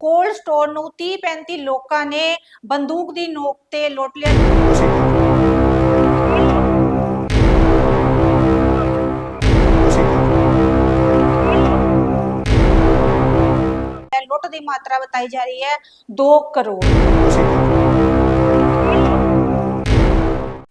Cold store ਨੂੰ 30 35 ਲੋਕਾਂ ਨੇ ਬੰਦੂਕ ਦੀ ਨੋਕ ਤੇ ਲੁੱਟ ਲਿਆ। ਲੁੱਟ ਦੀ ਮਾਤਰਾ ਬਤਾਈ ਜਾ ਰਹੀ ਹੈ 2 ਕਰੋੜ।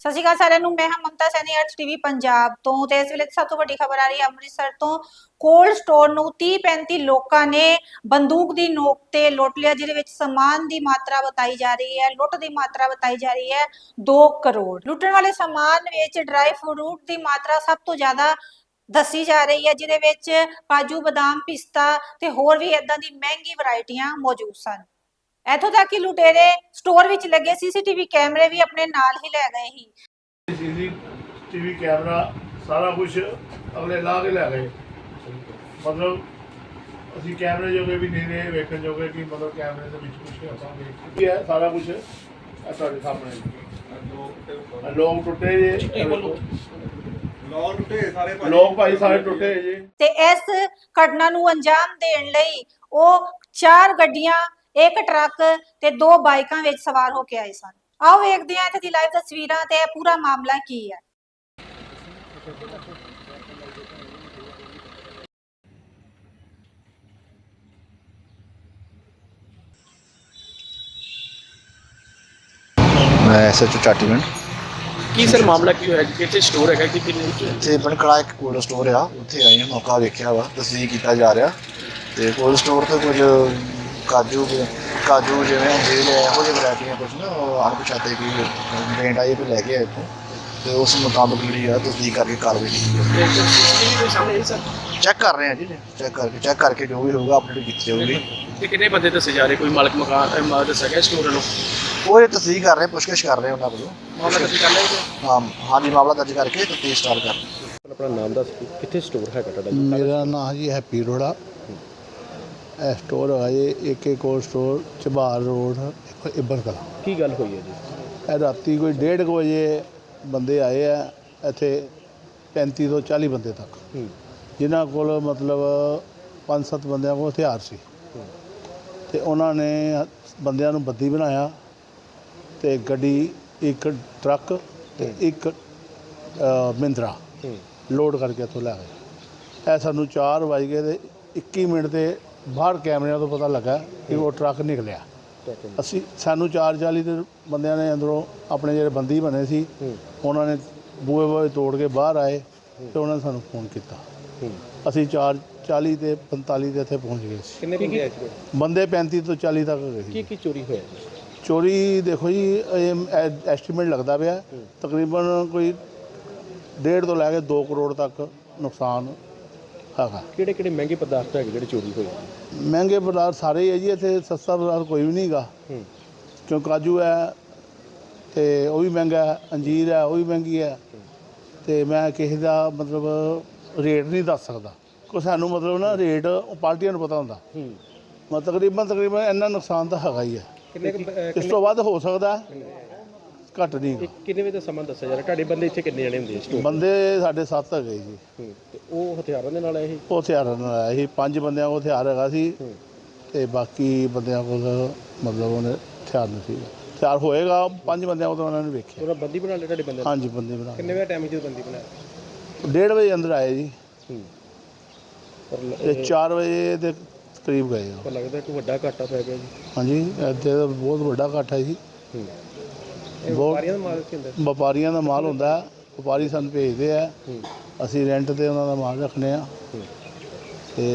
ਸਤਿ ਸ਼੍ਰੀ ਅਕਾਲ ਸਾਰਿਆਂ ਨੂੰ, ਮੈਂ ਹਾਂ ਮਮਤਾ ਸੈਣੀ ਅਰਥ ਟੀਵੀ ਪੰਜਾਬ ਤੋਂ ਤੇ ਇਸ ਵੇਲੇ ਸਭ ਤੋਂ ਵੱਡੀ ਖਬਰ ਆ ਰਹੀ ਹੈ ਅੰਮ੍ਰਿਤਸਰ ਤੋਂ। ਕੋਲਡ ਸਟੋਰ ਨੂੰ 30 35 ਲੋਕਾਂ ਨੇ ਬੰਦੂਕ ਦੀ ਨੋਕ ਤੇ ਲੁੱਟ ਲਿਆ, ਜਿਹਦੇ ਵਿੱਚ ਸਮਾਨ ਦੀ ਮਾਤਰਾ ਬਤਾਈ ਜਾ ਰਹੀ ਹੈ, ਲੁੱਟ ਦੀ ਮਾਤਰਾ ਬਤਾਈ ਜਾ ਰਹੀ ਹੈ 2 ਕਰੋੜ। ਲੁੱਟਣ ਵਾਲੇ ਸਮਾਨ ਵਿੱਚ ਡਰਾਈ ਫਰੂਟ ਦੀ ਮਾਤਰਾ ਸਭ ਤੋਂ ਜ਼ਿਆਦਾ ਦੱਸੀ ਜਾ ਰਹੀ ਹੈ, ਜਿਹਦੇ ਵਿੱਚ ਕਾਜੂ ਬਦਾਮ, ਪਿਸਤਾ ਤੇ ਹੋਰ ਵੀ ਇਦਾਂ ਦੀ ਮਹਿੰਗੀ ਵੈਰਾਈਟੀਆਂ ਮੌਜੂਦ ਸਨ। ਇੱਥੋਂ ਤੱਕ ਕਿ ਲੁਟੇਰੇ ਸਟੋਰ ਵਿੱਚ ਲੱਗੇ ਸੀਸੀਟੀਵੀ ਕੈਮਰੇ ਵੀ ਆਪਣੇ ਨਾਲ ਹੀ ਲੈ ਗਏ ਸੀ। ਸੀਸੀ ਟੀਵੀ ਕੈਮਰਾ ਸਾਰਾ ਕੁਝ ਅਗਲੇ ਲਾ ਕੇ ਲੈ ਗਏ। ਮਤਲਬ ਅਸੀਂ ਕੈਮਰੇ ਜੋਗੇ ਵੀ ਨਹੀਂ ਰਹੇ ਵੇਖਣ ਜੋਗੇ ਕਿ ਮਤਲਬ ਕੈਮਰੇ ਦੇ ਵਿੱਚ ਕੁਝ ਆਪਾਂ ਵੇਖ ਕੀ ਹੈ ਸਾਰਾ ਕੁਝ ਤੁਹਾਡੇ ਸਾਹਮਣੇ। ਹੈ। ਲੋਕ ਟੁੱਟੇ ਜੇ। ਲੋਕ ਟੁੱਟੇ ਸਾਰੇ ਲੋਕ ਭਾਈ ਸਾਰੇ ਟੁੱਟੇ ਜੇ। ਤੇ ਇਸ ਘਟਨਾ ਨੂੰ ਅੰਜਾਮ ਦੇਣ ਲਈ ਉਹ ਚਾਰ ਗੱਡੀਆਂ ਇੱਕ ਟਰੱਕ ਤੇ ਦੋ ਬਾਈਕਾਂ ਵਿੱਚ ਸਵਾਰ ਹੋ ਕੇ ਆਏ ਸਨ। ਆਓ ਵੇਖਦੇ ਹਾਂ ਇੱਥੇ ਦੀ ਲਾਈਵ ਤਸਵੀਰਾਂ ਤੇ ਇਹ ਪੂਰਾ ਮਾਮਲਾ ਕੀ ਹੈ। ਮੈਂ ਐਸਐਚਓ ਚਾਟੀਵਿੰਡ ਕੀ ਸਰ ਮਾਮਲਾ ਕੀ ਹੋਇਆ? ਕਿ ਇੱਥੇ ਸਟੋਰ ਹੈਗਾ? ਕਿ ਕਿੰਨੇ ਵਿੱਚ ਤੇ ਬਣਕੜਾ ਇੱਕ ਕੋਲਡ ਸਟੋਰ ਆ। ਉੱਥੇ ਆਏ ਹਾਂ ਮੌਕਾ ਵੇਖਿਆ ਵਾ ਤਸਦੀਕ ਕੀਤਾ ਜਾ ਰਿਹਾ। ਤੇ ਕੋਲਡ ਸਟੋਰ ਤੇ ਕੁਝ ਕਾਜੂ ਕਾਜੂ ਜਿਵੇਂ ਅੰਜੀਰ ਹੈ ਇਹੋ ਜਿਹੀ ਵੈਰਾਈਟੀਆਂ ਕੁਝ ਨਾ ਉਹ ਅਣਪਛਾਤੇ ਕੀ ਬ੍ਰੈਂਡ ਆਏ ਤੇ ਲੈ ਕੇ ਆਏ ਇੱਥੋਂ। ਤੇ ਉਸ ਮੁਤਾਬਕ ਜਿਹੜੀ ਆ ਤਸਦੀਕ ਕਰਕੇ ਕਾਰਵਾਈ ਕੀਤੀ ਚੈੱਕ ਕਰ ਰਹੇ ਹਾਂ ਜੀ ਚੈੱਕ ਕਰਕੇ ਚੈੱਕ ਕਰਕੇ ਜੋ ਵੀ ਹੋਊਗਾ ਅਪਡੇਟ ਕੀਤੀ ਜਾਊਗੀ ਤੇ ਕਿੰਨੇ ਬੰਦੇ ਦੱਸੇ ਜਾ ਰਹੇ? ਕੋਈ ਮਾਲਕ ਮਕਾਨ ਦੱਸਿਆ ਗਿਆ ਸਟੋਰ ਵੱਲੋਂ? ਉਹ ਇਹ ਤਸਦੀਕ ਕਰ ਰਹੇ ਪੁੱਛਗਿੱਛ ਕਰ ਰਹੇ ਉਹਨਾਂ ਕੋਲੋਂ ਮਾਮਲਾ ਤੁਸੀਂ ਕਰ ਲਿਆ ਜੀ? ਹਾਂ ਹਾਂਜੀ ਮਾਮਲਾ ਦਰਜ ਕਰਕੇ ਤਫਤੀਸ਼ ਸਟਾਰਟ ਕਰ ਆਪਣਾ ਨਾਮ ਦੱਸ ਕਿੱਥੇ ਸਟੋਰ ਹੈਗਾ ਤੁਹਾਡਾ? ਮੇਰਾ ਨਾਮ ਜੀ ਹੈਪੀ ਰੋੜਾ ਇਹ ਸਟੋਰ ਹੈ ਜੀ ਏਕੇ ਕੋਲ ਸਟੋਰ ਚਬਾਰ ਰੋਡ ਇਬਨ ਕਲਾ। ਕੀ ਗੱਲ ਹੋਈ ਹੈ ਜੀ? ਇਹ ਰਾਤੀ ਕੋਈ 1:30 ਵਜੇ ਬੰਦੇ ਆਏ ਆ ਇੱਥੇ 35 ਤੋਂ 40 ਬੰਦੇ ਤੱਕ। ਹੂੰ। ਜਿਨ੍ਹਾਂ ਕੋਲ ਮਤਲਬ 5-7 ਬੰਦਿਆਂ ਕੋਲ ਹਥਿਆਰ ਸੀ। ਤੇ ਉਹਨਾਂ ਨੇ ਬੰਦਿਆਂ ਨੂੰ ਬੱਦੀ ਬਣਾਇਆ ਤੇ ਗੱਡੀ ਇੱਕ ਟਰੱਕ ਤੇ ਇੱਕ ਅ, ਮਹਿੰਦਰਾ ਹੂੰ। ਲੋਡ ਕਰਕੇ ਇੱਥੋਂ ਲੈ ਗਏ ਇਹ ਸਾਨੂੰ 4 ਵਜ ਗਏ ਤੇ 21 ਮਿੰਟ ਤੇ ਬਾਹਰ ਕੈਮਰਿਆਂ ਤੋਂ ਪਤਾ ਲੱਗਾ ਕਿ ਉਹ ਟਰੱਕ ਨਿਕਲਿਆ। ਅਸੀਂ ਸਾਨੂੰ 440 ਦੇ ਬੰਦਿਆਂ ਨੇ ਅੰਦਰੋਂ ਆਪਣੇ ਜਿਹੜੇ ਬੰਦੀ ਬਣੇ ਸੀ ਉਹਨਾਂ ਨੇ ਬੂਹੇ ਬੂਹੇ ਤੋੜ ਕੇ ਬਾਹਰ ਆਏ ਤੇ ਉਹਨਾਂ ਨੇ ਸਾਨੂੰ ਫੋਨ ਕੀਤਾ। ਅਸੀਂ 440 ਤੇ 45 ਦੇ ਇੱਥੇ ਪਹੁੰਚ ਗਏ ਸੀ। ਕਿੰਨੇ ਬੰਦੇ ਆਏ ਸੀ? ਬੰਦੇ 35 ਤੋਂ 40 ਤੱਕ ਗਏ ਕੀ ਸੀ। ਕੀ ਚੋਰੀ ਹੋਇਆ ਚੋਰੀ ਦੇਖੋ ਜੀ ਇਹ ਐਸਟੀਮੇਟ ਲੱਗਦਾ ਪਿਆ। ਤਕਰੀਬਨ ਕੋਈ 1.5 ਤੋਂ ਲੈ ਕੇ 2 ਕਰੋੜ ਤੱਕ ਨੁਕਸਾਨ ਕਿਹੜੇ ਕਿਹੜੇ ਮਹਿੰਗੇ ਪਦਾਰਥ ਹੈਗੇ ਜਿਹੜੇ ਚੋਰੀ ਹੋਏ? ਮਹਿੰਗੇ ਪਦਾਰਥ ਸਾਰੇ ਹੀ ਹੈ ਜੀ ਇੱਥੇ ਸਸਤਾ ਪਦਾਰਥ ਕੋਈ ਵੀ ਨਹੀਂਗਾ। ਹੂੰ। ਕਿਉਂ ਕਾਜੂ ਹੈ ਤੇ ਉਹ ਵੀ ਮਹਿੰਗਾ ਹੈ ਅੰਜੀਰ ਹੈ ਉਹ ਵੀ ਮਹਿੰਗੀ ਹੈ। ਤੇ ਮੈਂ ਕਿਸੇ ਦਾ ਮਤਲਬ ਰੇਟ ਨਹੀਂ ਦੱਸ ਸਕਦਾ। ਕੋ ਸਾਨੂੰ ਮਤਲਬ ਨਾ ਰੇਟ ਪਾਰਟੀਆਂ ਨੂੰ ਪਤਾ ਹੁੰਦਾ। ਹੂੰ। ਮੈਂ ਤਕਰੀਬਨ ਤਕਰੀਬਨ ਇੰਨਾ ਨੁਕਸਾਨ ਤਾਂ ਹੈਗਾ ਹੀ ਹੈ। ਕਿੰਨੇ ਕੁ, ਅਹ, ਇਸ ਤੋਂ ਵੱਧ ਹੋ ਸਕਦਾ। ਹੈ, ਘੱਟ ਨਹੀਂ ਇਹ ਕਿੰਨੇ ਵਜੇ ਦਾ ਸਮਾਂ ਦੱਸਿਆ ਜਾ ਰਿਹਾ? ਤੁਹਾਡੇ ਬੰਦੇ ਇੱਥੇ ਕਿੰਨੇ ਜਣੇ ਹੁੰਦੇ ਆ ਸਟੋਰ ਬੰਦੇ ਸਾਡੇ ਸੱਤ ਹੈਗੇ ਜੀ। ਹੂੰ ਤੇ ਉਹ ਹਥਿਆਰਾਂ ਦੇ ਨਾਲ ਆਏ ਸੀ? ਉਹ ਹਥਿਆਰਾਂ ਨਾਲ ਆਇਆ ਸੀ। ਪੰਜ ਬੰਦਿਆਂ ਕੋਲ ਹਥਿਆਰ ਹੈਗਾ ਸੀ ਹੂੰ। ਤੇ ਬਾਕੀ ਬੰਦਿਆਂ ਕੋਲ ਮਤਲਬ ਉਹਨੇ ਹਥਿਆਰ ਨਹੀਂ ਸੀ ਹਥਿਆਰ ਹੋਏਗਾ ਪੰਜ ਬੰਦਿਆਂ ਕੋਲ ਤਾਂ ਉਹਨਾਂ ਨੇ ਵੇਖਿਆ। ਉਹਨਾਂ ਬੰਦੀ ਬਣਾ ਲਿਆ ਤੁਹਾਡੇ ਬੰਦੇ ਨੇ? ਹਾਂਜੀ ਬੰਦੇ ਬਣਾ ਕਿੰਨੇ ਵਜੇ ਟਾਈਮ ਜਦੋਂ ਬੰਦੀ ਬਣਾਇਆ? ਡੇਢ ਵਜੇ ਅੰਦਰ ਆਏ ਜੀ। ਹੂੰ। ਪਰ ਲ- ਤੇ 4 ਵਜੇ ਦੇ ਕਰੀਬ ਗਏ ਉਹ। ਪਰ ਲੱਗਦਾ ਕਿ ਵੱਡਾ ਘਾਟਾ ਪੈ ਗਿਆ ਜੀ। ਹਾਂਜੀ ਇੱਥੇ ਤਾਂ ਬਹੁਤ ਵੱਡਾ ਇਕੱਠ ਹੈ ਜੀ। ਹੂੰ। ਇਹ ਬਹੁਤ- ਵਪਾਰੀਆਂ ਦਾ ਮਾਲ ਕੀ ਹੁੰਦਾ ਵਪਾਰੀਆਂ ਦਾ ਮਾਲ ਹੁੰਦਾ ਹੈ, ਵਪਾਰੀ ਸਾਨੂੰ ਭੇਜਦੇ ਆ। ਅਸੀਂ ਰੈਂਟ ਤੇ ਉਹਨਾਂ ਦਾ ਮਾਲ ਰੱਖਨੇ ਆ ਤੇ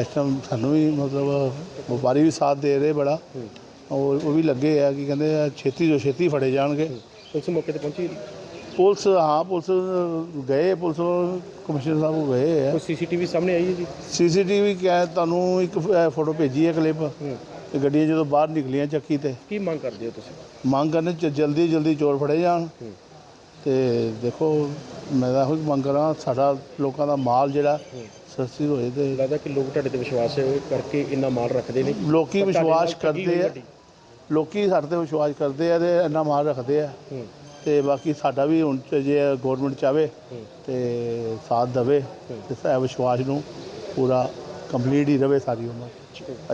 ਇਸ ਟਾਈਮ ਸਾਨੂੰ ਵੀ ਮਤਲਬ ਵਪਾਰੀ ਵੀ ਸਾਥ ਦੇ ਰਹੇ ਬੜਾ। ਉਹ ਉਹ ਵੀ ਲੱਗੇ ਆ ਕਿ ਕਹਿੰਦੇ ਆ ਛੇਤੀ ਤੋਂ ਛੇਤੀ ਫੜੇ ਜਾਣਗੇ। ਉਸ ਮੌਕੇ ਤੇ ਪਹੁੰਚੀ ਪੁਲਿਸ ਹਾਂ ਪੁਲਿਸ ਗਏ ਪੁਲਿਸ ਕਮਿਸ਼ਨਰ ਸਾਹਿਬ ਕੋਲ ਗਏ ਆ। ਸੀਸੀਟੀਵੀ ਸਾਹਮਣੇ ਆਈ ਹੈ ਜੀ? ਸੀਸੀਟੀਵੀ ਕੈ ਤੁਹਾਨੂੰ ਇੱਕ ਫੋਟੋ ਭੇਜੀ ਹੈ ਕਲਿੱਪ ਹੂੰ। ਤੇ ਗੱਡੀਆਂ ਜਦੋਂ ਬਾਹਰ ਨਿਕਲੀਆਂ ਚੱਕੀ ਤੇ ਕੀ ਮੰਗ ਕਰਦੇ ਹੋ ਤੁਸੀਂ? ਮੰਗ ਕਰਨੇ ਚ ਜਲਦੀ ਜਲਦੀ ਚੋਰ ਫੜੇ ਜਾਣ। ਤੇ ਦੇਖੋ ਮੈਂ ਤਾਂ ਇਹੋ ਹੀ ਮੰਗ ਕਰਾਂ ਸਾਡਾ ਲੋਕਾਂ ਦਾ ਮਾਲ ਜਿਹੜਾ ਸਸਤੀ ਹੋਏ ਤੇ ਲੱਗਦਾ ਕਿ ਲੋਕ ਤੁਹਾਡੇ ਤੇ ਵਿਸ਼ਵਾਸ ਕਰਕੇ ਇੰਨਾ ਮਾਲ ਰੱਖਦੇ ਨੇ। ਲੋਕੀ ਵਿਸ਼ਵਾਸ ਕਰਦੇ ਆ। ਲੋਕੀ ਸਾਡੇ ਤੇ ਵਿਸ਼ਵਾਸ ਕਰਦੇ ਆ ਤੇ ਇੰਨਾ ਮਾਲ ਰੱਖਦੇ ਆ। ਤੇ ਬਾਕੀ ਸਾਡਾ ਵੀ ਹੁਣ ਜੇ ਗਵਰਨਮੈਂਟ ਚਾਵੇ ਤੇ ਸਾਥ ਦੇਵੇ ਤੇ ਇਹ ਵਿਸ਼ਵਾਸ ਨੂੰ ਪੂਰਾ ਕੰਪਲੀਟ ਹੀ ਰਵੇ ਸਾਰੀ ਉਮਰ।